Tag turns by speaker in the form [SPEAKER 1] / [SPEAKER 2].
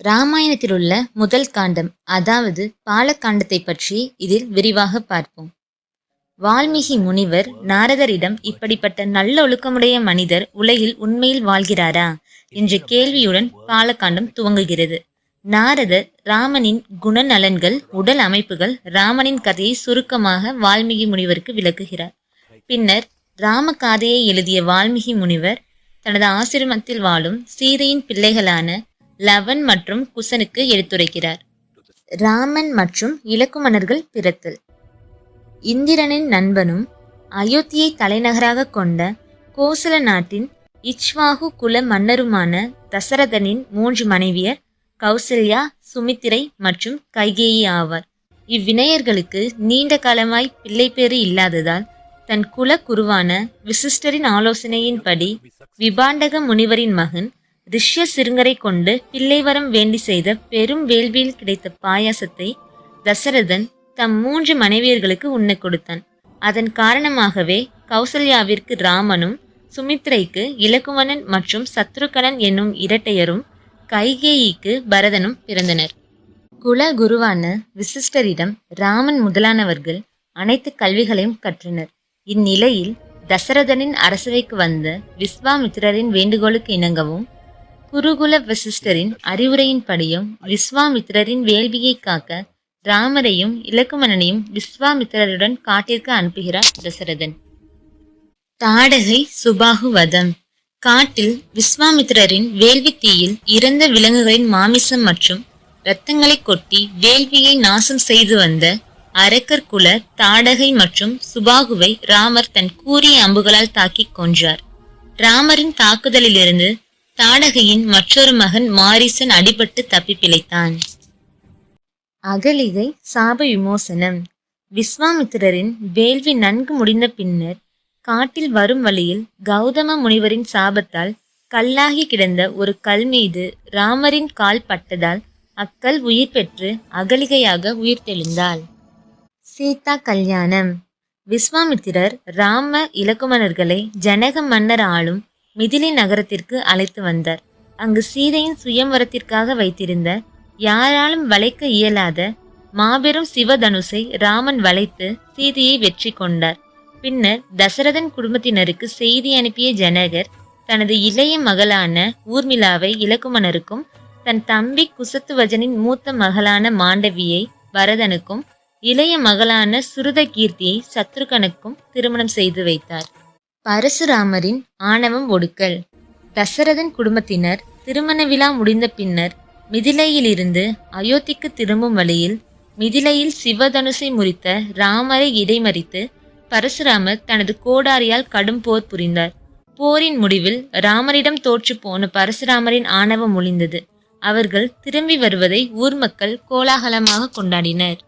[SPEAKER 1] ராமாயணத்தில் உள்ள முதல் காண்டம் அதாவது பாலக்காண்டத்தை பற்றி இதில் விரிவாக பார்ப்போம். வால்மீகி முனிவர் நாரதரிடம் இப்படிப்பட்ட நல்ல ஒழுக்கமுடைய மனிதர் உலகில் உண்மையில் வாழ்கிறாரா? என்ற கேள்வியுடன் பாலக்காண்டம் துவங்குகிறது. நாரதர் ராமனின் குணநலன்கள் உடல் அமைப்புகள் ராமனின் கதையை சுருக்கமாக வால்மீகி முனிவருக்கு விளக்குகிறார். பின்னர் ராம காதையை எழுதிய வால்மீகி முனிவர் தனது ஆசிரமத்தில் வாழும் சீதையின் பிள்ளைகளான லவன் மற்றும் குசனுக்கு எடுத்துரைக்கிறார். ராமன் மற்றும் இலக்குமணர்கள் பிறத்தல். இந்திரனின் நண்பனும் அயோத்தியை தலைநகராக கொண்ட கோசல நாட்டின் இச்வாகு குல மன்னருமான தசரதனின் மூன்று மனைவியர் கௌசல்யா சுமித்திரை மற்றும் கைகேயி ஆவார். இவ்வினையர்களுக்கு நீண்ட காலமாய் பிள்ளைப்பேறு இல்லாததால் தன் குல குருவான விசிஷ்டரின் ஆலோசனையின்படி விபாண்டக முனிவரின் மகன் ரிஷ்ய சிறுங்கரை கொண்டு பிள்ளைவரம் வேண்டி செய்த பெரும் வேள்வியில் கிடைத்த பாயாசத்தை தசரதன் தம் மூன்று மனைவியர்களுக்கு உண்ண கொடுத்தான். அதன் காரணமாகவே கௌசல்யாவிற்கு ராமனும் சுமித்ரைக்கு இலக்குவனன் மற்றும் சத்ருகனன் என்னும் இரட்டையரும் கைகேயிக்கு பரதனும் பிறந்தனர். குல குருவான விசிஷ்டரிடம் ராமன் முதலானவர்கள் அனைத்து கல்விகளையும் கற்றனர். இந்நிலையில் தசரதனின் அரசவைக்கு வந்த விஸ்வாமித்திரரின் வேண்டுகோளுக்கு இணங்கவும் குருகுல வசிஷ்டரின் அறிவுரையின்படியும் விஸ்வாமித்திரரின் வேள்வியை காக்க ராமரையும் இலக்குமணனையும் விஸ்வாமித்திரருடன் காட்டிற்கு அனுப்புகிறார் தசரதன். தாடகை சுபாகு வதம் காட்டில் விஸ்வாமித்திரரின் வேள்வி தீயில் இறந்த விலங்குகளின் மாமிசம் மற்றும் இரத்தங்களை கொட்டி வேள்வியை நாசம் செய்து வந்த அரக்கர் குல தாடகை மற்றும் சுபாகுவை ராமர் தன் கூறிய அம்புகளால் தாக்கிக் கொன்றார். ராமரின் தாக்குதலிலிருந்து தாடகையின் மற்றொரு மகன் மாரிசன் அடிபட்டு தப்பி பிழைத்தான். அகலிகை சாப விமோசனம். விஸ்வாமித்திரரின் வேள்வி நன்கு முடிந்த பின்னர் காட்டில் வரும் வழியில் கௌதம முனிவரின் சாபத்தால் கல்லாகி கிடந்த ஒரு கல் மீது ராமரின் கால் பட்டதால் அக்கல் உயிர் பெற்று அகலிகையாக உயிர்த்தெழுந்தாள் சீதா கல்யாணம். விஸ்வாமித்திரர் ராம இலக்குமணர்களை ஜனக மன்னர் ஆளும் மிதிலை நகரத்திற்கு அழைத்து வந்தார். அங்கு சீதையின் சுயம்வரத்திற்காக வைத்திருந்த யாராலும் வளைக்க இயலாத மாபெரும் சிவதனுசை ராமன் வளைத்து சீதையை வெற்றி கொண்டார். பின்னர் தசரதன் குடும்பத்தினருக்கு செய்தி அனுப்பிய ஜனகர் தனது இளைய மகளான ஊர்மிளாவை இலக்குமணருக்கும் தன் தம்பி குசத்துவஜனின் மூத்த மகளான மாண்டவியை பரதனுக்கும் இளைய மகளான சுருத கீர்த்தியை சத்ருகனுக்கும் திருமணம் செய்து வைத்தார். பரசுராமரின் ஆணவம் ஒடுக்கல். தசரதன் குடும்பத்தினர் திருமண விழா முடிந்த பின்னர் மிதிலையிலிருந்து அயோத்திக்கு திரும்பும் வழியில் மிதிலையில் சிவதனுசை முறித்த ராமரை இடைமறித்து பரசுராமர் தனது கோடாரியால் கடும் போர் புரிந்தார். போரின் முடிவில் ராமரிடம் தோற்று போன பரசுராமரின் ஆணவம் ஒளிந்தது அவர்கள் திரும்பி வருவதை ஊர் மக்கள் கோலாகலமாக கொண்டாடினர்.